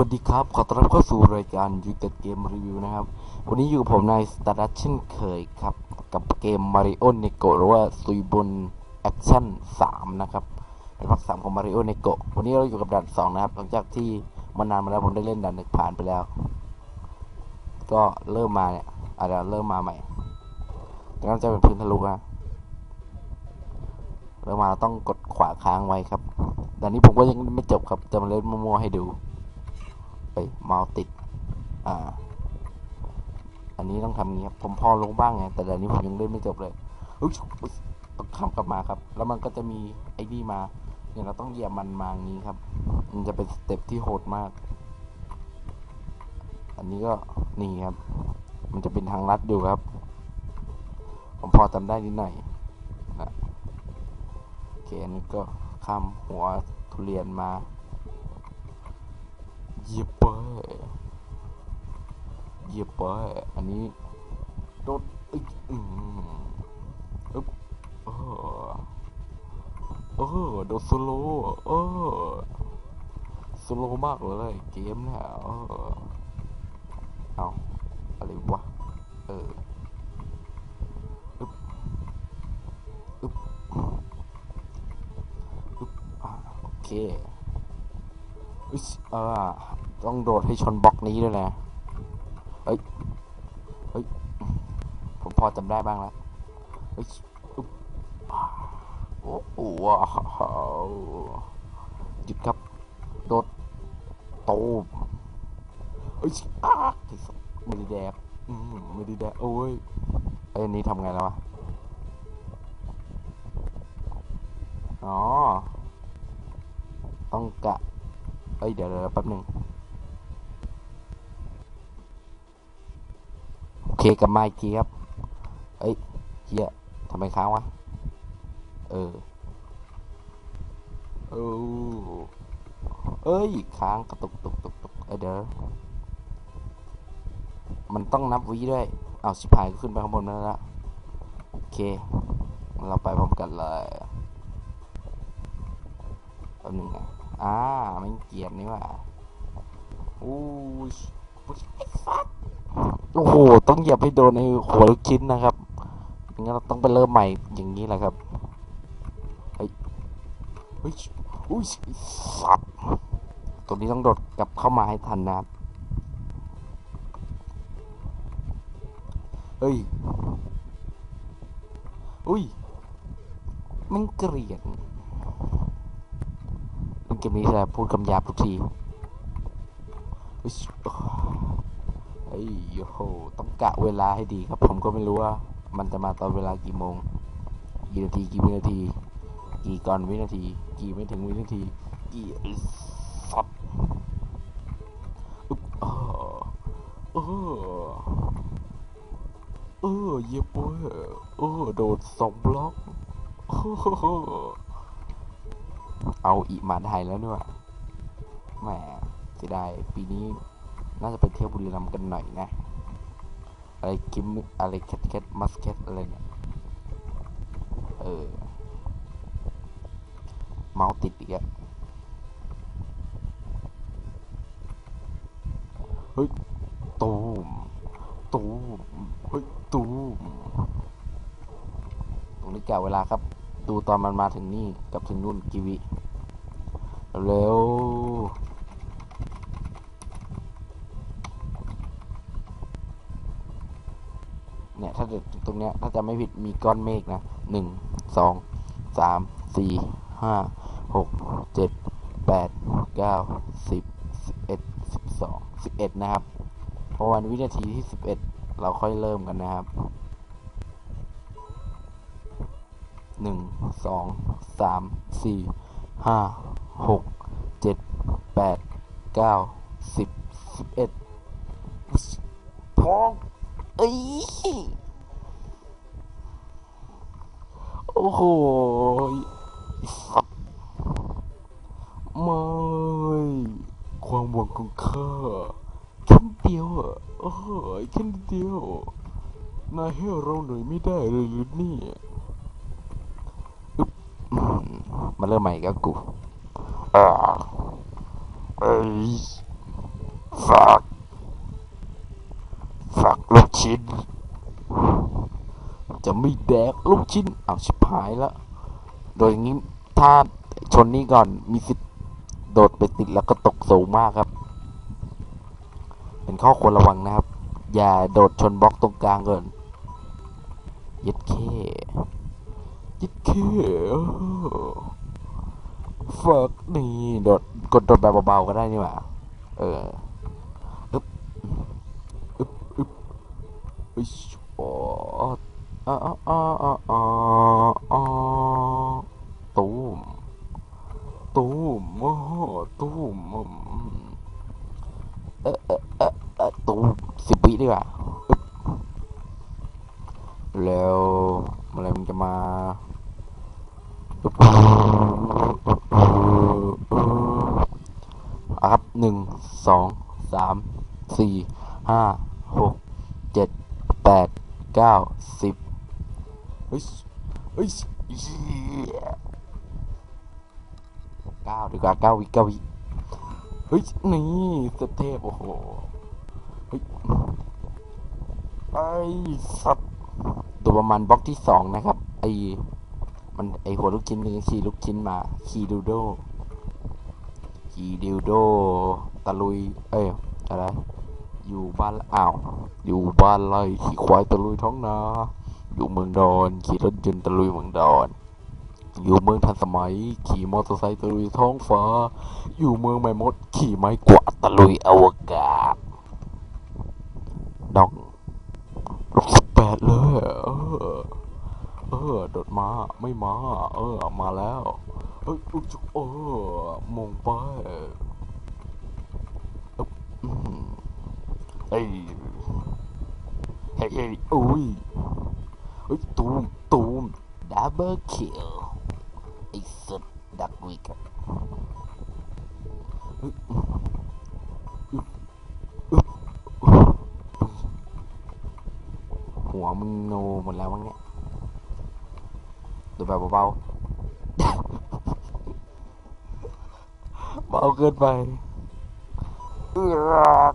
วัสดีครับ ขอต้อนรับเข้าสู่รายการยูเต็ดเกมรีวิวนะครับ วันนี้อยู่กับผมนายสตาร์ดัชเช่นเคยครับ กับเกม Mario n e g o หรือว่าซุยบนแอคชั่น3นะครับ เป็นภาค3ของ Mario n e g o วันนี้เราอยู่กับด่าน2นะครับ หลังจากที่มานานมาแล้วผมได้เล่นด่านหนึ่งผ่านไปแล้ว ก็เริ่มมาเนี่ยอาจจะเริ่มมาใหม่แต่ก็จะเป็นพื้นทะลุนะเริ่มมาเราต้องกดขวาค้างไว้ครับด่านนี้ผมก็ยังไม่จบครับจะมาเล่นมั่วๆให้ดู ไปเมาส์ติด อ่า อันนี้ต้องทำงี้ครับ ผมพอลงบ้างไง แต่เดี๋ยวนี้ผมยังเล่นไม่จบเลยอุ๊ยต้องทำกลับมาครับ แล้วมันก็จะมีไอ้นี่มา เนี่ยเราต้องเหยียบมันมาอย่างนี้ครับ มันจะเป็นสเต็ปที่โหดมาก อันนี้ก็นี่ครับ มันจะเป็นทางลัดอยู่ครับ ผมพอจำได้นิดหน่อยนะโอเคอันนี้ก็ข้ามหัวทุเรียนมา เยียบไปเยียบไปอันนี้โดดอึ๊กอืมอึ๊บเออเออโดดสโลเออสโลมากเลยเกมเนี่ยเออเอาอะไรวะเอออึ๊บอึ๊บอึ๊บโอเคอุ๊ยอ่า ต้องโดดให้ชนบล็อกนี้ด้วยนะเฮ้ย เฮ้ย ผมพอจำได้บ้างแล้ว เฮ้ยอุ๊บโอ้โหว้าหยุดครับ โดดโตมเฮ้ยอ้าไม่ได้แดกอืมไม่ได้แดกโอ้ยไอ้ยนนี้ทำไงแล้ววะ อ๋อ ต้องกะ เอ้ย เดี๋ยวเดี๋ยวแป๊บหนึ่งโอเค กับมาอีกทีครับเอ้ยเฮียทำไมค้างวะ เออ เออเอ้ย ค้างกระตุกตุกตุกตุกเอเดี๋ยวมันต้องนับวิด้วย เอาชิบหายก็ขึ้นไปข้างบนแล้วละโอเค เราไปพร้อมกันเลยแป๊บนึงนะอ่าไม่เกียบนี่ว่าอู้ยไอ้สัส โอ้โห ต้องเหยียบให้โดนในหัวลูกชิ้นนะครับงั้นเราต้องไปเริ่มใหม่อย่างนี้แหละครับเฮ้ยเฮ้ยอุ้ยสัสตัวนี้ต้องโดดกลับเข้ามาให้ทันนะครับเฮ้ย อุ้ยมันเกลียดเกมนี้จะพูดคำหยาบทุกที ฮ้ยเฮ้ยโหต้องกะเวลาให้ดีครับ ผมก็ไม่รู้ว่า มันจะมาตอนเวลากี่โมง กี่นาทีกี่วินาที กี่ก่อนวินาที กี่ไม่ถึงวินาที กี่ยสับเออเออเออเยียบเว้ยเออโดดสองบล็อกเอาอีมาไทยแล้วด้วยแหมเสียดายปีนี้ น่าจะไปเที่ยวบุรีรัมย์กันหน่อยนะ อะไรกิมอะไรแคทแคทมัสแคทอะไรเนี่ย เออ เมาส์ติดอีกอะเฮ้ย ตูม ตูม เฮ้ย ตูม ตรงนี้กะเวลาครับ ดูตอนมันมาถึงนี่ กับถึงนู่นกีวิ เร็ว เนี่ย ถ้าเกิดตรงเนี้ยถ้าจะไม่ผิดมีก้อนเมฆนะหนึ่งสองสามสี่ห้าหกเจ็ดแปดเก้าสิบสิบเอ็ดสิบสองสิบเอ็ดนะครับพราะวันวินาทีที่สิบเอ็ดเราค่อยเริ่มกันนะครับหนึ่งสองสามสี่ห้าหกเจ็ดแปดเก้าสิบสิบเอ็ดพองเอ้ย โอ้โหสัตว์ไม่ความหวังของข้าแค่เดียวอะโอ้ยแค่เดียวนายให้เราหน่อยไม่ได้เลยหรือเนี่ยอืมมาเริ่มใหม่กับกูอ่าเอ้ยฝากฝากลูกชิ้น จะไม่แดกลูกชิ้นเอาชิบหายแล้วโดยอย่างนี้ถ้าชนนี้ก่อนมีสิทธิ์โดดไปติดแล้วก็ตกสูงมากครับ เป็นข้อควรระวังนะครับ อย่าโดดชนบล็อกตรงกลางก่อนยึดเคยึดเคฟักนี่โดดกดโดดแบบเบาๆก็ได้นี่หว่าเอออึบอึบอึบโอ้ อ่าอ่าอ่าอ่าอ่าอ่าตูมตูมโอ้โหตูมเออเออเออเออตูมสิบวิดีกว่าแล้วเมื่อไรมันจะมาอะครับหนึ่งสองสามสี่ห้าหกเจ็ดแปดเก้า ยเก้าดีกว่าเก้าวิเก้าวิเฮ้ยนี่สเทพโอ้โหเฮ้ยไอ้สัตว์ตัวประมาณบล็อกที่สองนะครับไอมันไอหัวลูกชิ้นมันจะขี่ลูกชิ้นมาขี่ดูโดขี่ดิวโดตะลุย เอ้ยอะไรอยู่บ้านอ้าวอยู่บ้านไรขี่ควายตะลุยท้องนา อยู่เมืองดอน ขี่รถยนต์ตะลุยเมืองดอน อยู่เมืองทันสมัย ขี่มอเตอร์ไซค์ตะลุยท้องฟ้า อยู่เมืองแม่มด ขี่ไม้กวาดตะลุยอวกาศดองลบสิบแปดเลย เออ เออโดดมาไม่มา เออ มาแล้วเอ้ยอุ๊ยเออมงไปเอ้ยเฮ้ยเฮ้ยอุ้ย เฮ้ยตูมตูมดับเบิลคิลไอ้สุดดักวิกอะเฮ้ยอึ๊บอึ๊บอึ๊บหัวมึงโนหมดแล้วมั้งเนี่ยดูแบบเบาๆเบาเกินไปเอือก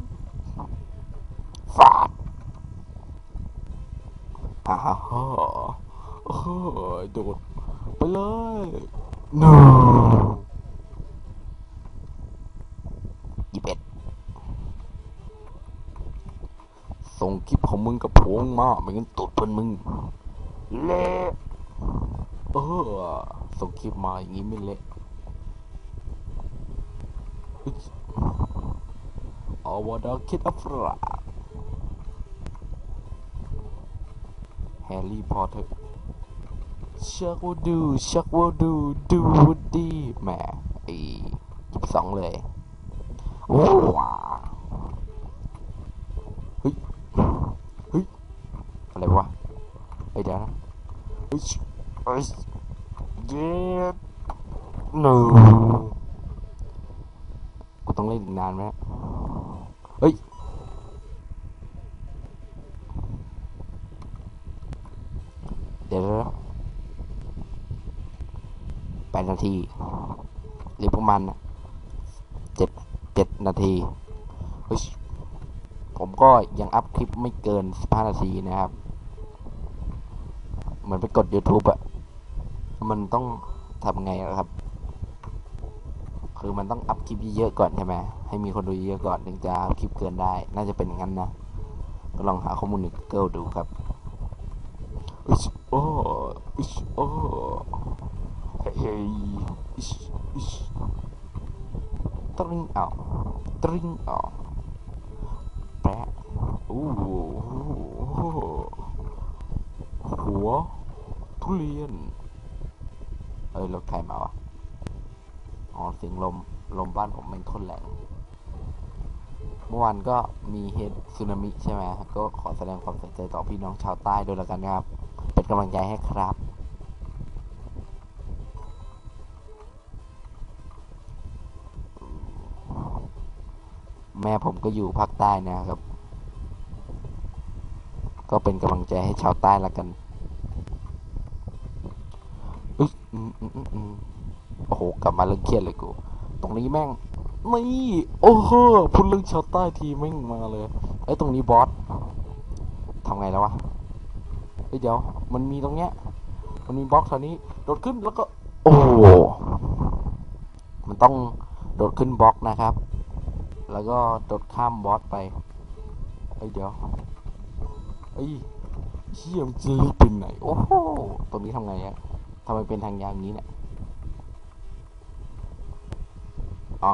ฟาด อ้าโอ้โหโดดไปเลย no ยี่สิบเอ็ดส่งคลิปของมึงกับพวงมาไม่งั้นตูดเพื่อนมึงเละเออส่งคลิปมาอย่างงี้ไม่เละอุ๊ยเอาวดาคิดอัฟรา ร์รี่พอตเตอร์ชักว่าดูชักว่าดูดูดีแหมอ้ยี่สิบสองเลยว้าเฮ้ยเฮ้ยอะไรวะไอ้ยเดี๋ยวนะเฮ้ยเฮ้ยเย็ด no กูต้องเล่นอีกนานไหมเฮ้ย เดี๋ยวแปดนาที หรือประมาณเจ็ดเจ็ดนาที ผมก็ยังอัพคลิปไม่เกินสิบห้านาทีนะครับ เหมือนไปกด YouTube อะมันต้องทำไงอะครับ คือมันต้องอัพคลิปเยอะๆก่อนใช่ไหมให้มีคนดูเยอะก่อนถึงจะอัพคลิปเกินได้ น่าจะเป็นงั้นนะ ก็ลองหาข้อมูลใน Google ดูครับ อิชโอ้อิชโอ้เฮ้ยอิชอิชตริงเอาตริงเอาแปะโอ้โหหัว ทุเรียน เอ้ยรถใครมาวะ อ๋อเสียงลม ลมบ้านผมเป็นคนแรง เมื่อวานก็มีเหตุสึนามิใช่ไหมก็ขอแสดงความเสียใจต่อพี่น้องชาวใต้ด้วยแล้วกันนะครับ เป็นกำลังใจให้ครับ แม่ผมก็อยู่ภาคใต้นะครับ ก็เป็นกำลังใจให้ชาวใต้แล้วกันอุ๊อืมอืมอืมโอ้โห กลับมาเรื่องเครียดเลยกู ตรงนี้แม่ง นี่โอ้โหพูดเรื่องช็อตใต้ทีแม่งมาเลยไอ้ตรงนี้บอสทำไงแล้ววะเฮ้ยเดี๋ยว มันมีตรงเนี้ย มันมีบล็อกแถวนี้ โดดขึ้นแล้วก็ โอ้มันต้องโดดขึ้นบล็อกนะครับ แล้วก็โดดข้ามบอสไปเฮ้เดี๋ยวเฮ้เชี่ยมจะรีบไปไหน โอ้โหตรงนี้ทำไงอะทำไมเป็นทางยาวนี้เนี่ย อ่า